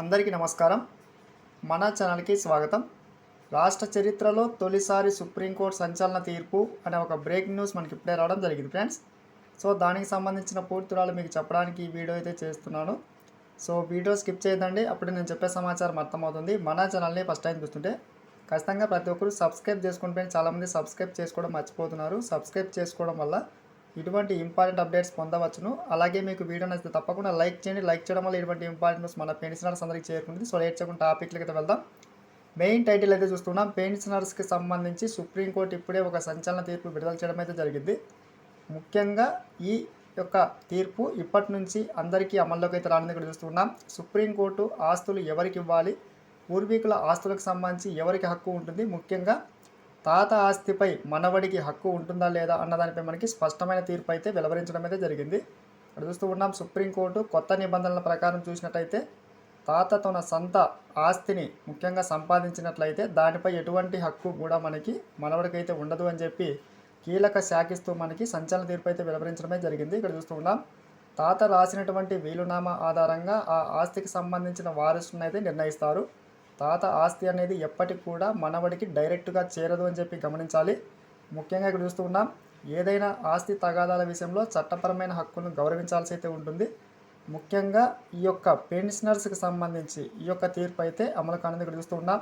అందరికీ నమస్కారం. మన ఛానల్కి స్వాగతం. రాష్ట్ర చరిత్రలో తొలిసారి సుప్రీంకోర్టు సంచలన తీర్పు అనే ఒక బ్రేకింగ్ న్యూస్ మనకి ఇప్పుడే రావడం జరిగింది ఫ్రెండ్స్. సో దానికి సంబంధించిన పూర్తిరాలు మీకు చెప్పడానికి ఈ వీడియో అయితే చేస్తున్నాను. సో వీడియో స్కిప్ చేయదండి అప్పుడు నేను చెప్పే సమాచారం అర్థమవుతుంది. మన ఛానల్ని ఫస్ట్ టైం చూస్తుంటే ఖచ్చితంగా ప్రతి ఒక్కరు సబ్స్క్రైబ్ చేసుకుంటే చాలామంది సబ్స్క్రైబ్ చేసుకోవడం మర్చిపోతున్నారు. సబ్స్క్రైబ్ చేసుకోవడం వల్ల ఇటువంటి ఇంపార్టెంట్ అప్డేట్స్ పొందవచ్చును. అలాగే మీకు వీడియో నచ్చితే తప్పకుండా లైక్ చేయండి. లైక్ చేయడం వల్ల ఇటువంటి ఇంపార్టెంట్ న్యూస్ మన పెన్షనర్స్ అందరికీ చేరుకుంటుంది. సో లేట్ చేయకుండా టాపిక్లకి అయితే వెళ్దాం. మెయిన్ టైటిల్ అయితే చూస్తున్నాం. పెన్షనర్స్కి సంబంధించి సుప్రీంకోర్టు ఇప్పుడే ఒక సంచలన తీర్పు విడుదల చేయడం అయితే జరిగింది. ముఖ్యంగా ఈ యొక్క తీర్పు ఇప్పటి నుంచి అందరికీ అమల్లోకి అయితే రాని ఇక్కడ చూస్తున్నాం. సుప్రీంకోర్టు ఆస్తులు ఎవరికి ఇవ్వాలి? పూర్వీకుల ఆస్తులకు సంబంధించి ఎవరికి హక్కు ఉంటుంది? ముఖ్యంగా తాత ఆస్తిపై మనవడికి హక్కు ఉంటుందా లేదా అన్న దానిపై మనకి స్పష్టమైన తీర్పు అయితే వెలువరించడం అయితే జరిగింది. ఇక్కడ చూస్తూ ఉన్నాం సుప్రీంకోర్టు కొత్త నిబంధనల ప్రకారం చూసినట్టయితే తాత తన సొంత ఆస్తిని ముఖ్యంగా సంపాదించినట్లయితే దానిపై ఎటువంటి హక్కు కూడా మనకి మనవడికైతే ఉండదు అని చెప్పి కీలక శాఖిస్తూ మనకి సంచలన తీర్పు అయితే వెలువరించడమే జరిగింది. ఇక్కడ చూస్తూ ఉన్నాం తాత రాసినటువంటి వీలునామా ఆధారంగా ఆ ఆస్తికి సంబంధించిన వారసులను అయితే నిర్ణయిస్తారు. తాత ఆస్తి అనేది ఎప్పటికి కూడా మనవడికి డైరెక్ట్గా చేరదు అని చెప్పి గమనించాలి. ముఖ్యంగా ఇక్కడ చూస్తూ ఉన్నాం ఏదైనా ఆస్తి తగాదాల విషయంలో చట్టపరమైన హక్కును గౌరవించాల్సి అయితే ఉంటుంది. ముఖ్యంగా ఈ యొక్క పెన్షనర్స్కి సంబంధించి ఈ యొక్క తీర్పు అయితే అమలు కానుంది ఇక్కడ చూస్తూ ఉన్నాం.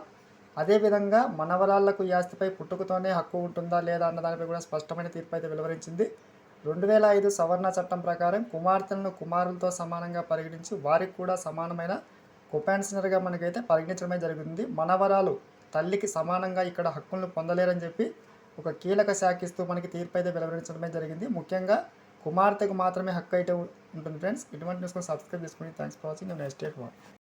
అదేవిధంగా మనవరాళ్ళకు ఈ ఆస్తిపై పుట్టుకతోనే హక్కు ఉంటుందా లేదా అన్న దానిపై కూడా స్పష్టమైన తీర్పు అయితే వెలువరించింది. రెండు వేల ఐదు సవరణ చట్టం ప్రకారం కుమార్తెలను కుమారులతో సమానంగా పరిగణించి వారికి కూడా సమానమైన కొపాన్సినర్గా మనకైతే పరిగణించడమే జరుగుతుంది మనవరాలు తల్లికి సమానంగా ఇక్కడ హక్కులను పొందలేరని చెప్పి ఒక కీలక శాఖిస్తూ మనకి తీర్పు అయితే వెలువరించడమే జరిగింది. ముఖ్యంగా కుమార్తెకు మాత్రమే హక్కు అయితే ఉంటుంది ఫ్రెండ్స్. ఇటువంటి న్యూస్ సబ్స్క్రైబ్ చేసుకోండి thanks for watching. Next date one.